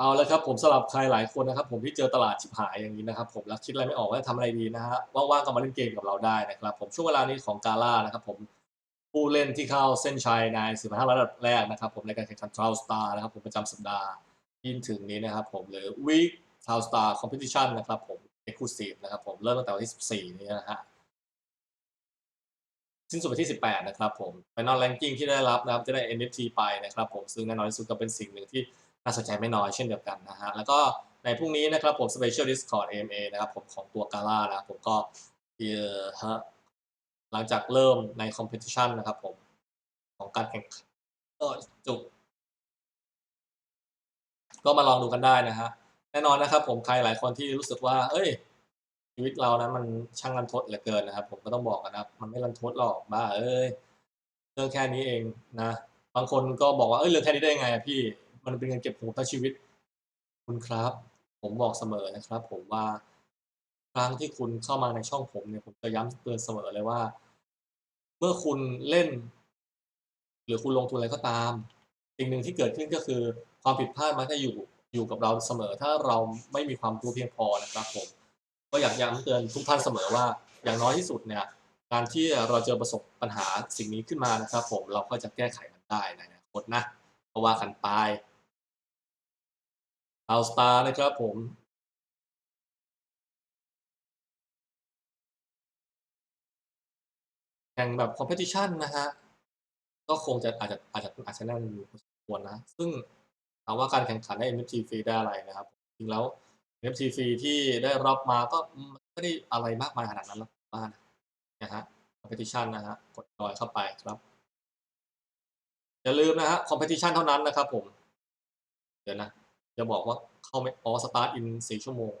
เอาละครับผมสำหรับใครหลายคนนะครับ ผมที่เจอตลาดชิบหายอย่างนี้นะครับ ผมแล้วคิดอะไรไม่ออกว่าจะทำอะไรดีนะฮะว่างๆก็มาเล่นเกมกับเราได้นะครับ ผมช่วงเวลานี้ของกาล่านะครับ ผมผู้เล่นที่เข้าเส้นชัยใน15ระดับแรกนะครับ ผมในการแข่งขัน t r a l Star นะครับ ผมประจำสัปดาห์ที่ถึงนี้นะครับ ผมหรือ Week t r a l Star Competition นะครับผม Exclusive นะครับ ผมเริ่มตั้งแต่วันที่ 14 นี้นะฮะสิ้นสุดวันที่ 18 นะครับผม Final Ranking ที่ได้รับนะครับ จะได้ NFT ไปนะครับผมซึ่งแน่นอนที่สุดก็เป็นสิ่งหนึ่งที่ น่าสนใจไม่น้อยเช่นเดียวกันนะฮะแล้วก็ในพรุ่งนี้นะครับผม Special Discord AMA นะครับผมของตัว Gala นะผมก็เออฮะหลังจากเริ่มใน Competition นะครับผมของการแข่งขันก็จุกก็มาลองดูกันได้นะฮะแน่นอนนะครับ ผมใครหลายคนที่รู้สึกว่า เอ้ยชีวิตเรานะมันช่างรันทดเหลือเกินนะครับ ผมก็ต้องบอกกันนะครับ มันไม่รันทดหรอกบ้าเอ้ยเรื่องแค่นี้เองนะ บางคนก็บอกว่าเอ้ยเรื่องแค่นี้ได้ไงอะพี่ มันเป็นเงินเก็บหูตั้งชีวิต คุณครับ ผมบอกเสมอนะครับ ผมว่าครั้งที่คุณเข้ามาในช่องผมเนี่ยผมจะย้ำเตือนเสมอเลยว่า เมื่อคุณเล่น หรือคุณลงทุนอะไรก็ตาม สิ่งหนึ่งที่เกิดขึ้นก็คือ ความผิดพลาดมันจะอยู่อยู่กับเราเสมอ ถ้าเราไม่มีความรู้เพียงพอนะครับ ผม ก็อยากย้ำเตือนทุกท่านเสมอว่า อย่างน้อยที่สุดเนี่ย การที่เราเจอประสบปัญหาสิ่งนี้ขึ้นมานะครับ ผมเราก็จะแก้ไขมันได้ในอนาคตนะเพราะว่ากันไป เอาสตาร์นะครับผมแข่งแบบ competition นะฮะก็คงจะอาจจะอาจจะอาจจะแน่นอยู่พอสมควรนะ ซึ่งถามว่าการแข่งขันได้ NFT ฟรีได้อะไรนะครับ จริงแล้ว NFT ฟรีที่ได้รับมาก็ไม่ได้อะไรมากมายขนาดนั้นหรอกผมว่านะนะฮะ competition นะฮะกดจอยเข้าไปครับ อย่าลืมนะฮะ competition เท่านั้นนะครับผม เดี๋ยวนะ จะบอกว่าเข้าไม่อ๋อ start in 4ชั่วโมง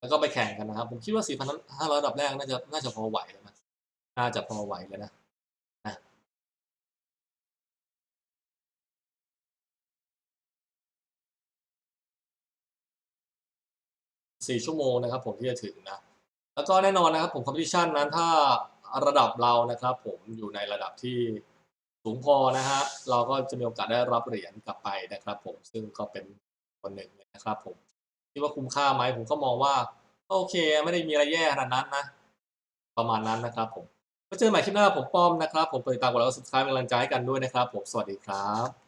แล้วก็ไปแข่งกันนะครับ ผมคิดว่า4,500ระดับแรกน่าจะน่าจะพอไหวแล้วนะน่าจะพอไหวแล้วนะนะ4ชั่วโมงนะครับผมที่จะถึงนะ แล้วก็แน่นอนนะครับผม competition นั้นถ้าระดับเรานะครับผมอยู่ในระดับที่ สูงพอนะฮะเราก็จะมีโอกาสได้รับเหรียญกลับไปนะครับผมซึ่งก็เป็นคนหนึ่งนะครับผมคิดว่าคุ้มค่าไหมผมก็มองว่าโอเค ไม่ได้มีอะไรแย่ขนาดนั้นนะ ประมาณนั้นนะครับผมไว้เจอกันใหม่คลิปหน้าผมป้อมนะครับ ผมติดตามกดไลค์กด subscribe เป็นกำลังใจให้กันด้วยนะครับ ผมสวัสดีครับ